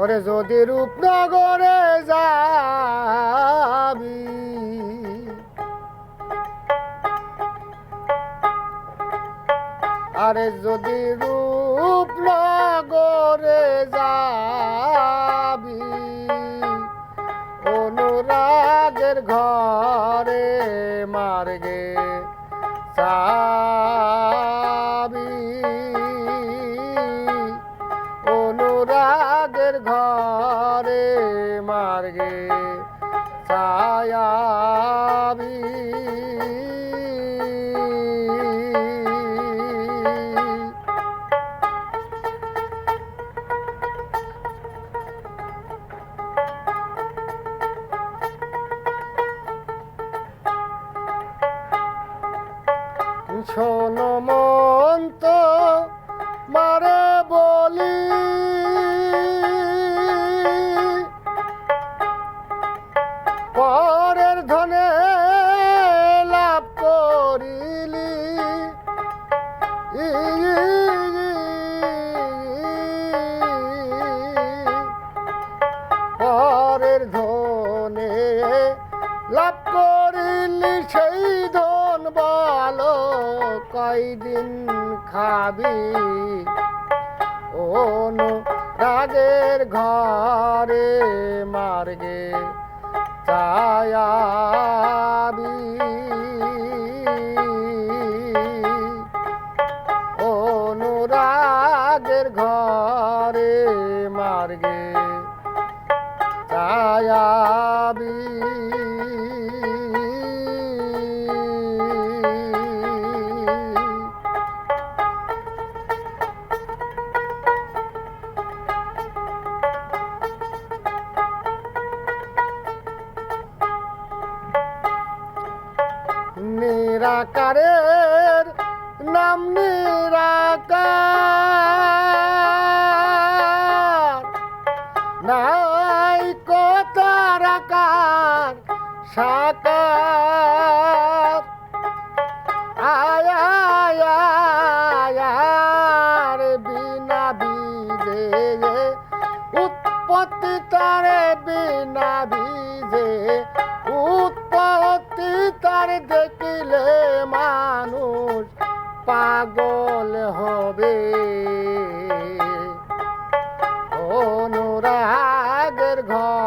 ওরে যদি রূপনগরে যাবি। আরে যদি রূপনগরে যাবি। ছায়াবি। শোনো মন তো মারে বলি। ধনে লাভ করিলি। পরের ধনে লাভ করিলি, সেই ধন বলো কয়দিন খাবি। অনু রাগের ঘরে মার্গে ছায়াবি অনুরাগের ঘরে মার্গে ছায়াবি নিরাকারের নাম নিরাকার। নাই কোতার আকার, সাকার। আয় আয় আয় আয় বিনা বিজে। উৎপত্তি তারে বিনা বিজে। উৎপত্তি তার দেখিলে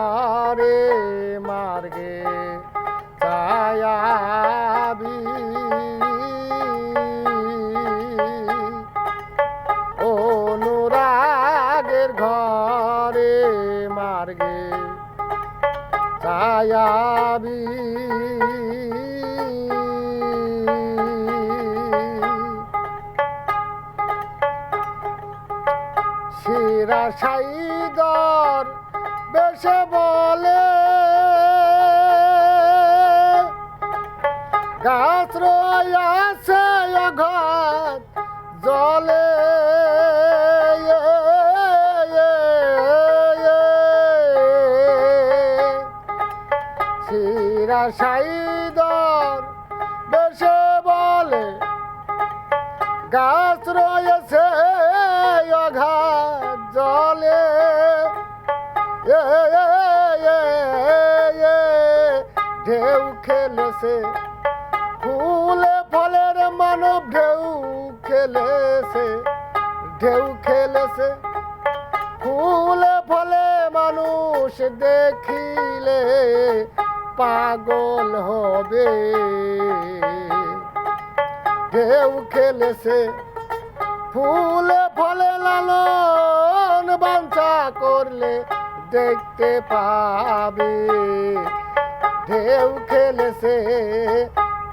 ঘরে মার্গে ছায়াবি অনুরাগের ঘরে মার্গে ছায়াবি বেশে বলে। গাছ রয়াছে ঘর জলে। শিরা সাইদর বেশে বলে। গাছ রয়েছে অঘাত জলে। ঢেউ খেলেছে। ফুলে ফলের মানব ঢেউ খেলেছে ঢেউ খেলেছে। ফুলে ফলে মানুষ দেখিলে পাগল হবে। ঢেউ খেলেছে, ফুলে ফলে লালন বাঞ্ছা করলে দেখতে পাবে। ঢেউ খেলেছে,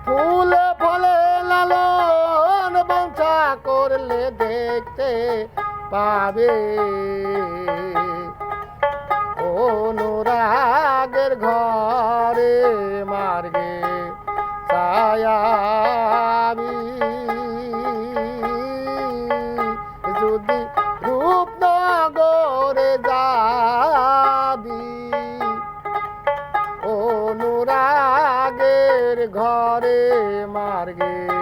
ফুলে ফলে লালন বাঞ্ছা করলে দেখতে পাবে। অনুরাগের ঘরে মার্গে ছায়াবি ঘরে মার্গে।